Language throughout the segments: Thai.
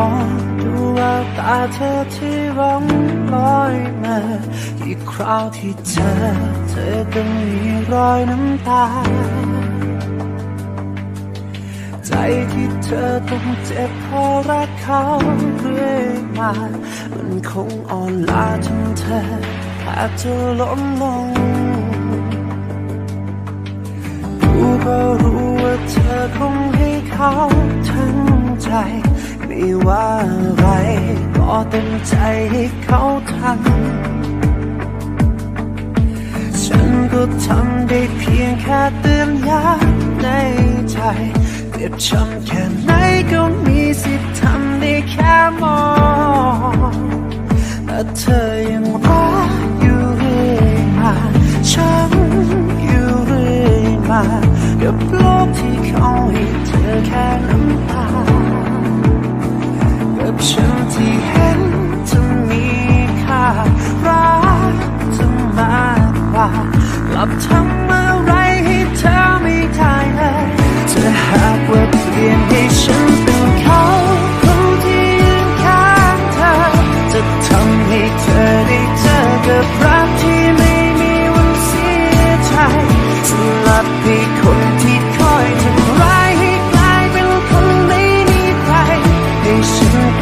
องดูแววตาเธอที่ร้องลอยมาอีกคราวที่เจอเธอก็มีรอยน้ำตา ใจที่เธอต้องเจ็บเพราะรักเขาเรื่อยมา มันคงอ่อนล้าจนเธอแทบจะล้มลงดูก็รู้ว่าเธอคงให้เขาทั้งใจ ว่าอะไร ก็เต็มใจให้เขาทำฉันก็ทำได้เพียงแค่เตือนย้ำในใจเจ็บช้ำแค่ไหนก็มีสิทธิ์ทำได้แค่มองแต่เธอยังรักอยู่เรื่อยมาฉันอยู่เรื่อยมากับโลกที่เขาให้เธอแค่น้ำ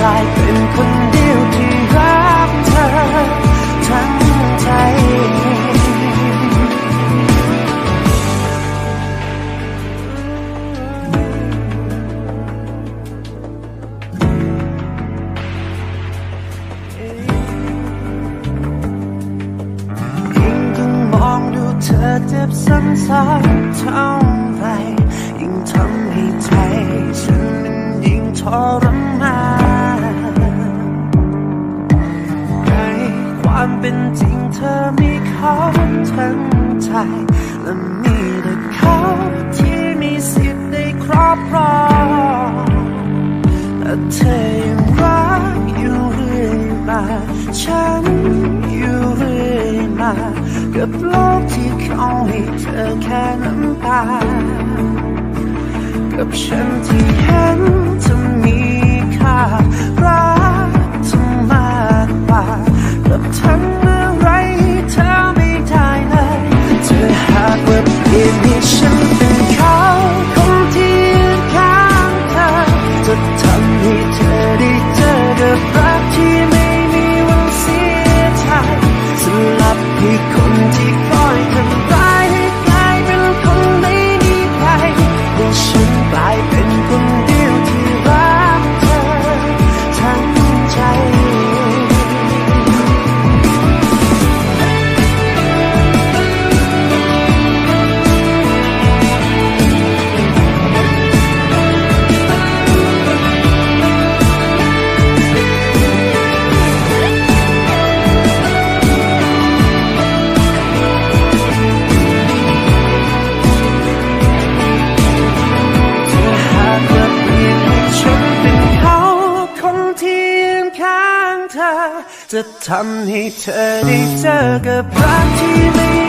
กลายเป็นคนเดี เป็นจริงเธอมีเขาทั้งใจ และมีแต่เขาที่มีสิทธิ์ได้ครอบครองแต่เธอยังรักอยู่เรื่อยมา ฉันอยู่เรื่อยมา กับโลกที่เขาให้เธอแค่น้ำตากับฉันที่เห็นเธอมีค่า กับ ทำให้เธอได้เจอกับรักที่ไม่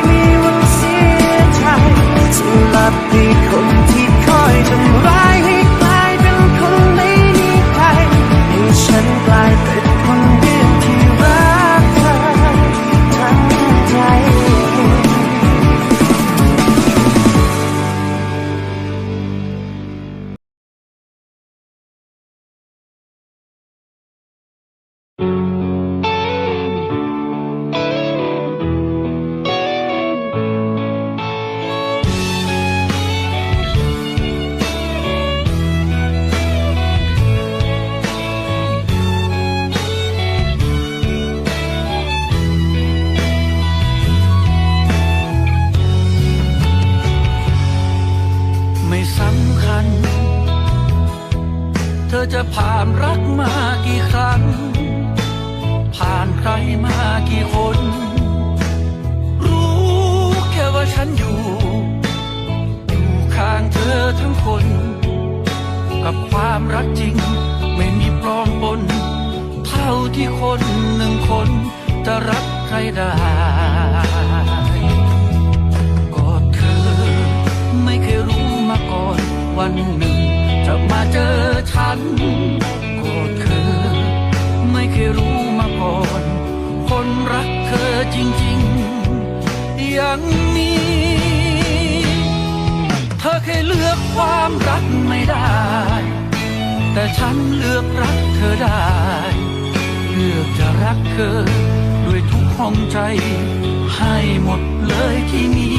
จะผ่านรักมากี่ครั้ง ผ่านใครมากี่คน รู้แค่ว่าฉันอยู่ อยู่ข้างเธอทั้งคน กับความรักจริง ไม่มีปลอมปน เท่าที่คนหนึ่งคนจะรักใครได้ก็เธอไม่เคยรู้มาก่อนวันหนึ่ง อมาเจอฉันโกรธเธอไม่เคยรู้มาก่อน คนรักเธอจริงๆ อยังมีเธอเคยเลือกความรักไม่ได้ แต่ฉันเลือกรักเธอได้ เลือกจะรักเธอด้วยทุกห้องใจ ให้หมดเลยที่มี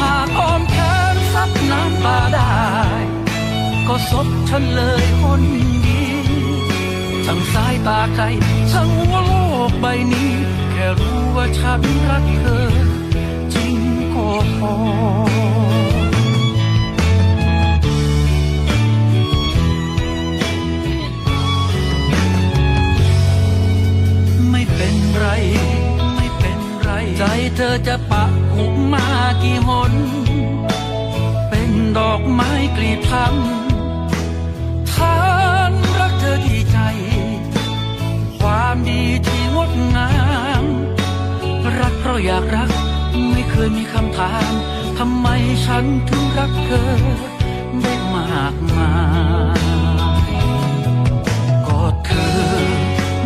หากอ้อมแขนซับน้ำตาได้ ก็ซบฉันเลยคนดีทั้งสายตาใครทั้งหัวโลกใบนี้ แค่รู้ว่าฉันรักเธอ จริงก็พอไม่เป็นไรใจเธอจะปะหุกมากี่หน เป็นดอกไม้กลีบทำ ความดีที่งดงาม รักเพราะอยากรัก ไม่เคยมีคำถามทำไมฉันถึงรักเธอได้มากมายกอดเธอ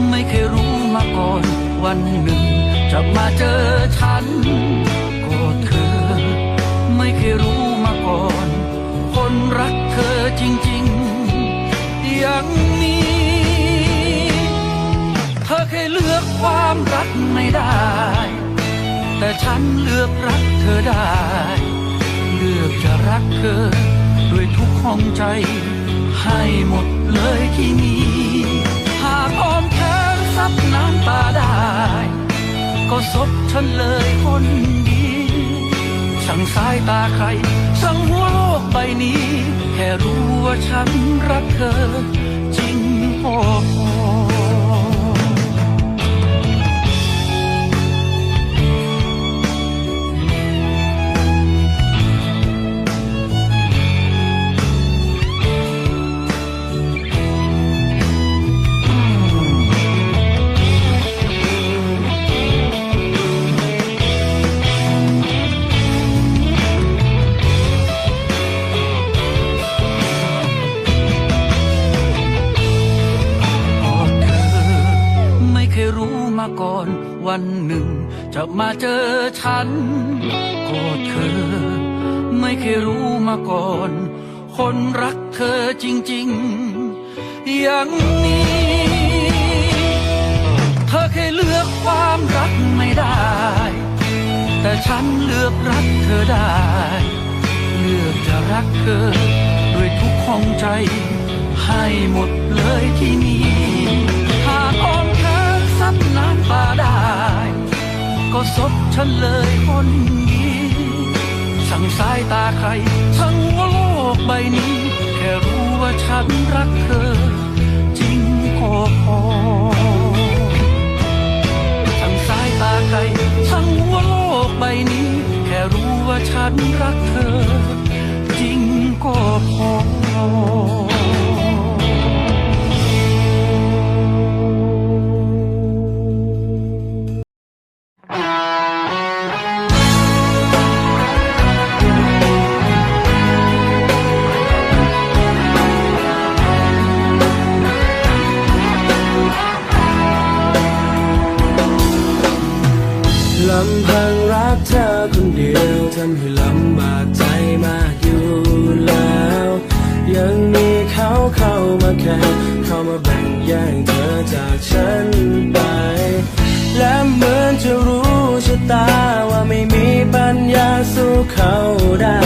ไม่เคยรู้มาก่อนวันหนึ่ง จะมาเจอฉัน ความรักไม่ได้ แต่ฉันเลือกรักเธอได้ เลือกจะรักเธอ ด้วยทุกห้องใจ ให้หมดเลยที่มีหากอ้อมแขนซับน้ำตาได้ ก็ซบฉันเลยคนดีช่างสายตาใครช่างหัวโลกใบนี้ แค่รู้ว่าฉันรักเธอ จริงพอ มาก่อนวันหนึ่ง จะมาเจอฉันกอดเธอ ไม่เคยรู้มาก่อน คนรักเธอจริงๆยังมีเธอเคยเลือกความรักไม่ได้ แต่ฉันเลือกรักเธอได้ เลือกจะรักเธอ ด้วยทุกห้องใจ ให้หมดเลยที่มี ก็ซบฉันเลยคนดีสั่งสายตาใคร ทั้งหัวโลกใบนี้ แค่รู้ว่าฉันรักเธอ จริงก็พอทั้งสายตาใคร ทั้งหัวโลกใบนี้ แค่รู้ว่าฉันรักเธอ จริงก็พอ ไปและเหมือนจะรู้ชะตาว่าไม่มีปัญญาสู้เขาได้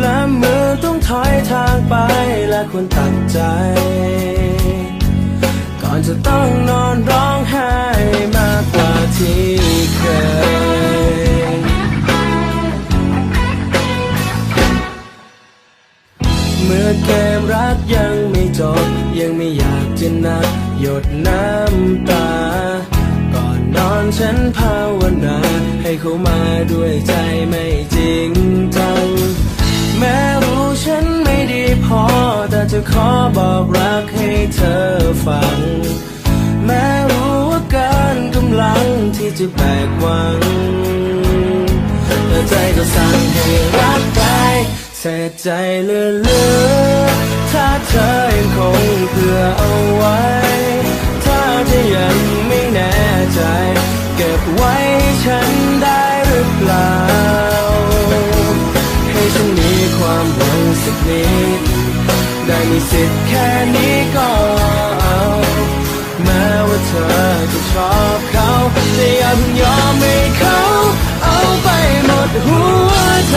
และเมื่อต้องถอยทางไปและควรตัดใจ ก่อนจะต้องนอนร้องไห้มากกว่าที่เคยเมื่อเกมรักยังไม่จบ ยังไม่อยากจะนับ หยดน้ำตา ก่อนนอนฉันภาวนา ให้เขามาด้วยใจไม่จริงจัง แม้รู้ฉันไม่ดีพอ แต่จะขอบอกรักให้เธอฟัง แม้รู้ว่ากินกำลังที่จะแบกหวังแต่ใจก็สั่งให้รักไปเสียใจเหลือถ้าเธอยังคงเผื่อเอาไว้ ฉันไม่แน่ใจ เก็บไว้ฉันได้หรือเปล่า ให้ฉันมีความหวังสักนิด ได้มีสิทธิ์แค่นี้ก็เอาแม้ว่าเธอจะชอบเขาแต่อย่าเพิ่งยอมให้เขา เอาไปหมดหัวใจ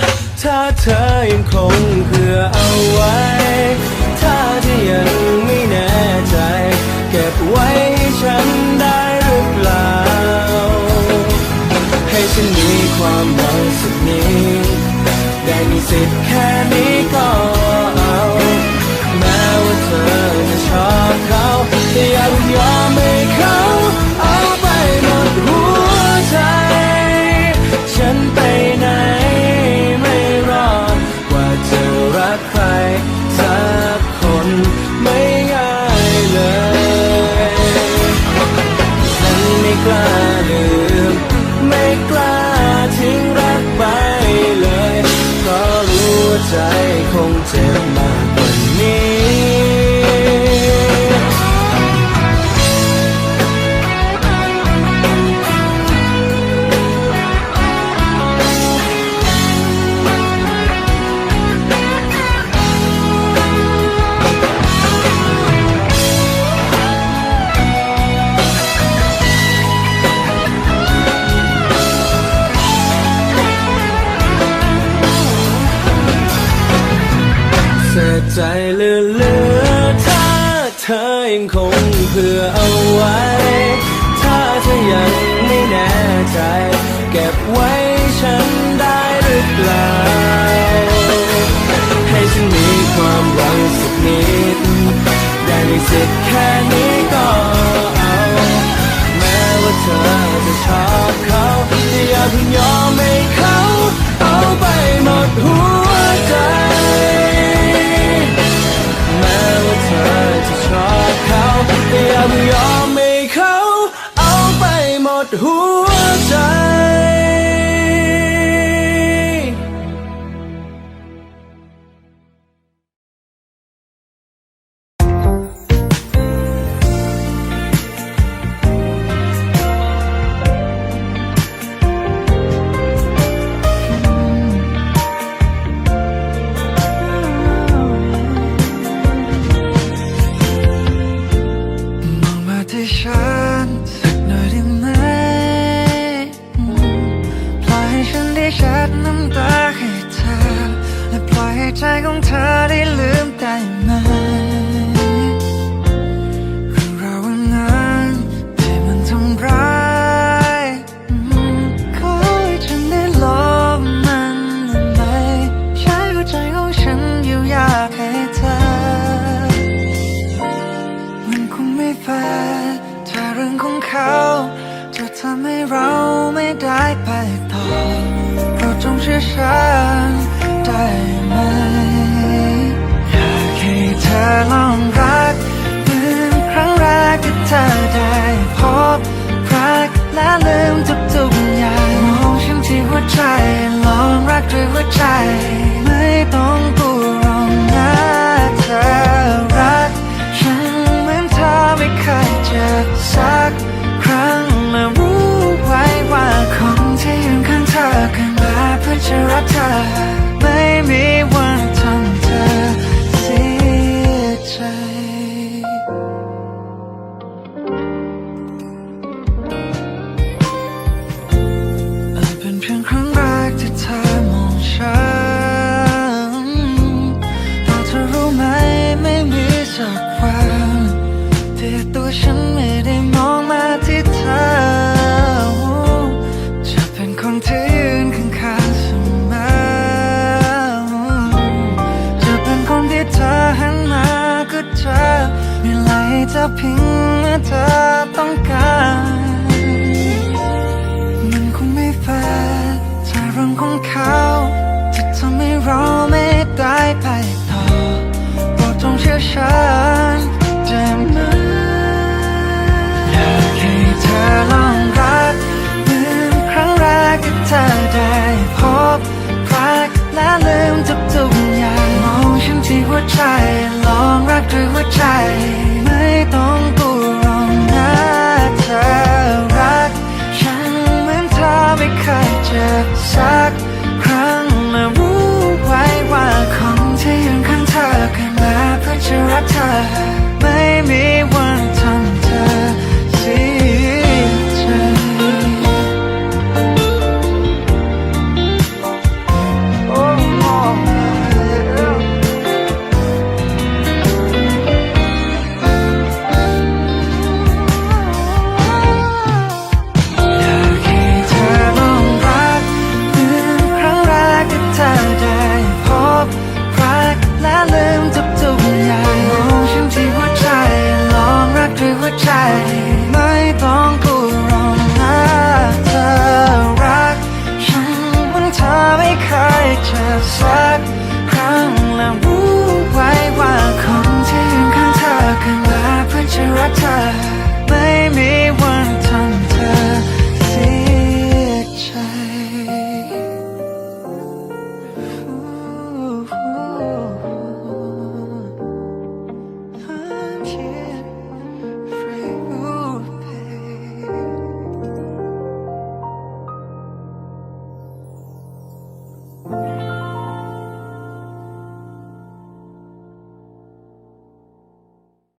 ถ้า เธอยังคงเพื่อเอาไว้ ถ้าเธอยังไม่แน่ใจ เก็บไว้ให้ฉันได้หรือเปล่า ให้ฉันมีความหวังสักนิดได้มีสิทธิ์แค่ รู้ เสียใจเหลือๆถ้าเธอยังคงเพื่อเอาไว้ ถ้าเธอยังไม่แน่ใจ เก็บไว้ฉันได้หรือเปล่า ให้ฉันมีความหวังสักนิด ได้ในสิทธิ์แค่นี้ ฟร์ถ้าเรื่องของเขาจะทำให้เราไม่ได้ไปต่อเราจงเชื่อฉันได้ไหมอยากให้เธอลองรักเหมือนครั้งแรกที่เธอได้พบรักและลืมทุกๆอย่างมองฉันที่หัวใจลองรักด้วยหัวใจไม่ต้อง อไ